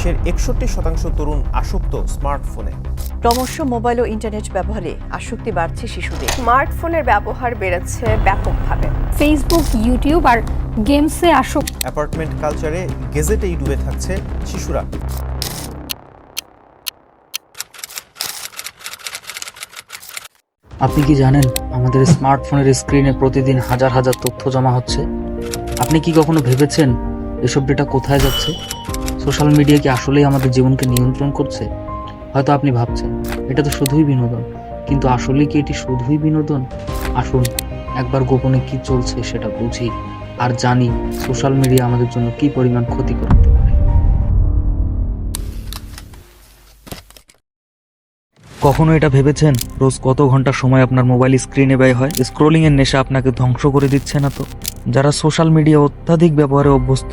দেশের একষট্টি শতাংশ তরুণ আসক্ত স্মার্টফোনে। ক্রমশ মোবাইল ও ইন্টারনেট ব্যবহারে আসক্তি বাড়ছে শিশুদের। স্মার্টফোনের ব্যবহার বেড়েছে ব্যাপকভাবে। ফেসবুক ইউটিউব আর গেমসে আসক্ত। অ্যাপার্টমেন্ট কালচারে গেজেটেই ডুবে থাকছে শিশুরা। আপনি কি জানেন আমাদের স্মার্টফোনের স্ক্রিনে প্রতিদিন হাজার হাজার তথ্য জমা হচ্ছে? আপনি কি কখনো ভেবেছেন এসব ডেটা কোথায় যাচ্ছে? সোশ্যাল মিডিয়া কি আসলেই আমাদের জীবনকে নিয়ন্ত্রণ করছে? হয়তো আপনি ভাবছেন, এটা তো শুধুই বিনোদন। কিন্তু আসলে কি এটি শুধুই বিনোদন? আসুন, একবার গোপনে কি চলছে সেটা বুঝি। আর জানি সোশ্যাল মিডিয়া আমাদের জন্য কি পরিমাণ ক্ষতি করতে পারে। কখনো এটা ভেবেছেন? রোজ কত ঘণ্টা সময় আপনার মোবাইল স্ক্রিনে ব্যয় হয়? স্ক্রোলিং এর নেশা আপনাকে ধ্বংস করে দিচ্ছে না তো? যারা সোশ্যাল মিডিয়া অত্যাধিক ব্যবহারে অভ্যস্ত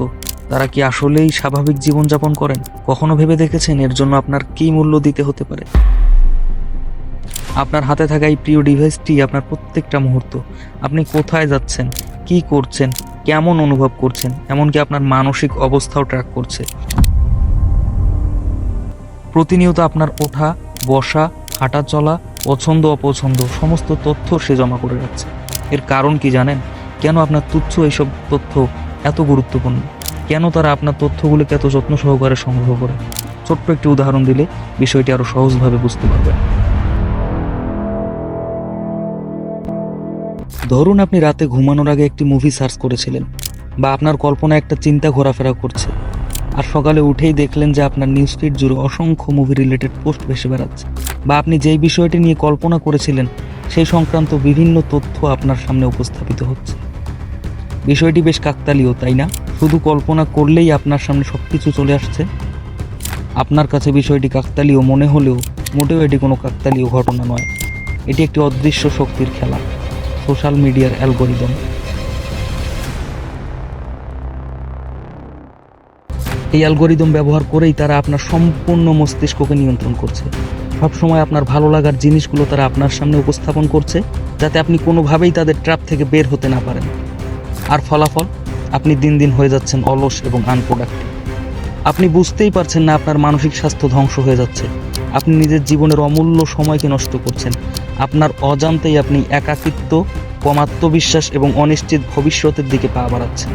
তারা কি আসলেই স্বাভাবিক জীবনযাপন করেন? কখনো ভেবে দেখেছেন এর জন্য আপনার কি মূল্য দিতে হতে পারে? আপনার হাতে থাকা এই প্রিয় ডিভাইসটি আপনার প্রত্যেকটা মুহূর্ত। আপনি কোথায় যাচ্ছেন? কি করছেন? কেমন অনুভব করছেন? এমনকি আপনার মানসিক অবস্থাও ট্র্যাক করছে। প্রতিনিয়ত আপনার ওঠা, বসা, হাঁটা চলা, পছন্দ, অপছন্দ, সমস্ত তথ্য সে জমা করে রাখছে। এর কারণ কি জানেন? কেন আপনার তুচ্ছ এইসব তথ্য এত গুরুত্বপূর্ণ? কেন তারা আপনার তথ্যগুলোকে এত যত্ন সহকারে সংগ্রহ করে? ছোট্ট একটি উদাহরণ দিলে বিষয়টি আরও সহজভাবে বুঝতে পারবেন। ধরুন আপনি রাতে ঘুমানোর আগে একটি মুভি সার্চ করেছিলেন, বা আপনার কল্পনা একটা চিন্তা ঘোরাফেরা করছে, আর সকালে উঠেই দেখলেন যে আপনার নিউজ ফিড জুড়ে অসংখ্য মুভি রিলেটেড পোস্ট ভেসে বেড়াচ্ছে, বা আপনি যেই বিষয়টি নিয়ে কল্পনা করেছিলেন, সেই সংক্রান্ত বিভিন্ন তথ্য আপনার সামনে উপস্থাপিত হচ্ছে। বিষয়টি বেশ কাকতালীয়, তাই না? শুধু কল্পনা করলেই আপনার সামনে সব কিছু চলে আসছে। আপনার কাছে বিষয়টি কাকতালীয় মনে হলেও মোটেও এটি কোনো কাকতালীয় ঘটনা নয়। এটি একটি অদৃশ্য শক্তির খেলা, সোশ্যাল মিডিয়ার অ্যালগোরিদম। এই অ্যালগোরিদম ব্যবহার করেই তারা আপনার সম্পূর্ণ মস্তিষ্ককে নিয়ন্ত্রণ করছে। সবসময় আপনার ভালো লাগার জিনিসগুলো তারা আপনার সামনে উপস্থাপন করছে, যাতে আপনি কোনোভাবেই তাদের ট্র্যাপ থেকে বের হতে না পারেন। আর ফলাফল? আপনি দিন দিন হয়ে যাচ্ছেন অলস এবং আনপ্রোডাক্টিভ আপনি বুঝতেই পারছেন না আপনার মানসিক স্বাস্থ্য ধ্বংস হয়ে যাচ্ছে। আপনি নিজের জীবনের অমূল্য সময়কে নষ্ট করছেন। আপনার অজান্তেই আপনি একাকিত্ব কম আত্মবিশ্বাস এবং অনিশ্চিত ভবিষ্যতের দিকে পা বাড়াচ্ছেন।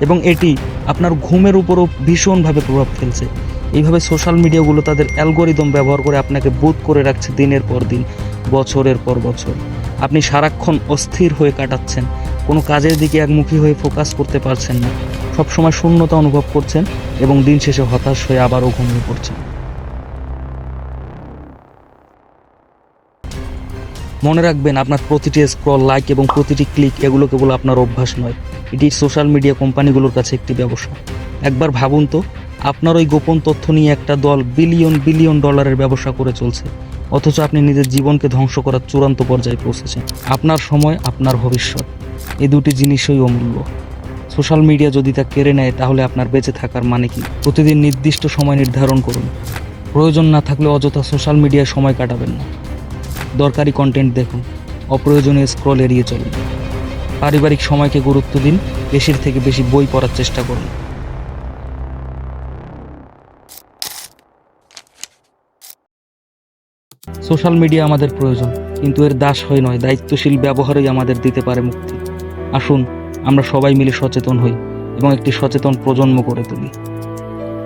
এবং এটি আপনার ঘুমের উপরও ভীষণভাবে প্রভাব ফেলছে। এইভাবে সোশ্যাল মিডিয়াগুলো তাদের অ্যালগোরিদম ব্যবহার করে আপনাকে বোধ করে রাখছে দিনের পর দিন, বছরের পর বছর। আপনি সারাক্ষণ অস্থির হয়ে কাটাচ্ছেন। কোনো কাজের দিকে একমুখী হয়ে ফোকাস করতে পারছেন না। সবসময় শূন্যতা অনুভব করছেন এবং দিন শেষে হতাশ হয়ে আবারও ঘুমিয়ে পড়ছেন। মনে রাখবেন, আপনার প্রতিটি স্ক্রল লাইক এবং প্রতিটি ক্লিক এগুলো কেবল আপনার অভ্যাস নয়। এটি সোশ্যাল মিডিয়া কোম্পানিগুলোর কাছে একটি ব্যবসা। একবার ভাবুন তো, আপনার ওই গোপন তথ্য নিয়ে একটা দল বিলিয়ন বিলিয়ন ডলারের ব্যবসা করে চলছে, অথচ আপনি নিজের জীবনকে ধ্বংস করার চূড়ান্ত পর্যায়ে পৌঁছেছেন। আপনার সময়, আপনার ভবিষ্যৎ। এই দুটি জিনিসই অমূল্য। সোশ্যাল মিডিয়া যদি তা কেড়ে নেয়, তাহলে আপনার বেঁচে থাকার মানে কি? প্রতিদিন নির্দিষ্ট সময় নির্ধারণ করুন। প্রয়োজন না থাকলে অযথা সোশ্যাল মিডিয়ায় সময় কাটাবেন না। দরকারি কন্টেন্ট দেখুন। অপ্রয়োজনীয় স্ক্রল এড়িয়ে চলুন। পারিবারিক সময়কে গুরুত্ব দিন। বেশির থেকে বেশি বই পড়ার চেষ্টা করুন। সোশ্যাল মিডিয়া আমাদের প্রয়োজন, কিন্তু এর দাস হয়ে নয়। দায়িত্বশীল ব্যবহারই আমাদের দিতে পারে মুক্তি। আসুন, আমরা সবাই মিলে সচেতন হই এবং একটি সচেতন প্রজন্ম করে তুলি।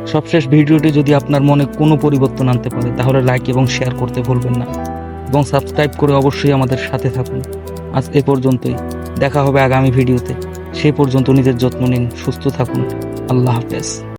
সবশেষ ভিডিওটি যদি আপনার মনে কোনো পরিবর্তন আনতে পারে, তাহলে লাইক এবং শেয়ার করতে ভুলবেন না এবং সাবস্ক্রাইব করে অবশ্যই আমাদের সাথে থাকুন। আজ এ পর্যন্তই, দেখা হবে আগামী ভিডিওতে। সেই পর্যন্ত নিজের যত্ন নিন, সুস্থ থাকুন। আল্লাহ হাফেজ।